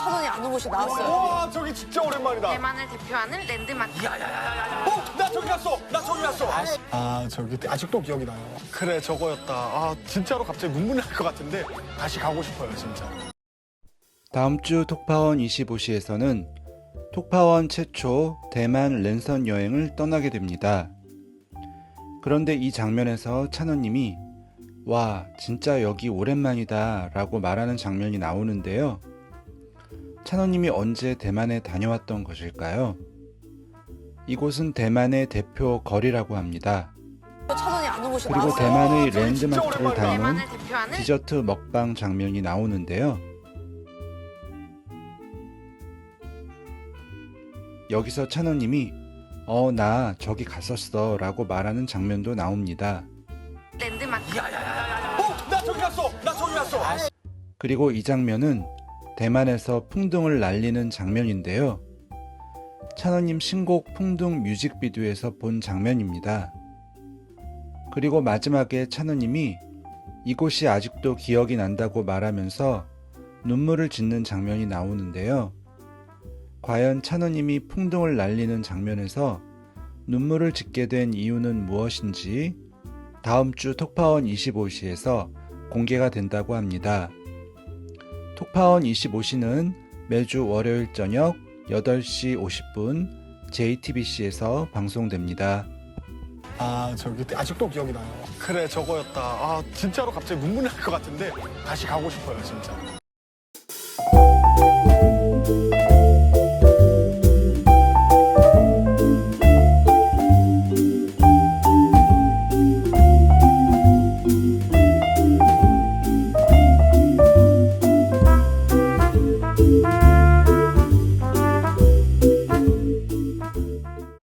천 원이 안온 곳이 나왔어요. 와 저기 진짜 오랜만이다. 대만을 대표하는 랜드마크. 어? 나 저기 갔어. 나 저기 갔어. 아 저기 아직도 기억이 나요. 그래 저거였다. 아 진짜로 갑자기 눈물이 날것 같은데 다시 가고 싶어요 진짜. 다음 주 톡파원 25시에서는 톡파원 최초 대만 랜선 여행을 떠나게 됩니다. 그런데 이 장면에서 찬호님이 와, 진짜 여기 오랜만이다 라고 말하는 장면이 나오는데요. 찬호님이 언제 대만에 다녀왔던 것일까요? 이곳은 대만의 대표 거리라고 합니다. 원이 안 그리고. 대만의 랜드마크를 대만을 대표하는 디저트 먹방 장면이 나오는데요. 여기서 찬호님이 어, 나 저기 갔었어 라고 말하는 장면도 나옵니다. 랜드마크. 어? 나 저기 갔어. 나 저기 갔어. 그리고 이 장면은 대만에서 풍등을 날리는 장면인데요. 찬호님 신곡 풍등 뮤직비디오에서 본 장면입니다. 그리고 마지막에 찬호님이 이곳이 아직도 기억이 난다고 말하면서 눈물을 짓는 장면이 나오는데요. 과연 찬호님이 풍등을 날리는 장면에서 눈물을 짓게 된 이유는 무엇인지 다음 주 톡파원 25시에서 공개가 된다고 합니다. 톡파원 25시는 매주 월요일 저녁 8시 50분 JTBC에서 방송됩니다. 아 저기 아직도 기억이 나요. 그래 저거였다. 아 진짜로 갑자기 날것 같은데 다시 가고 싶어요 진짜.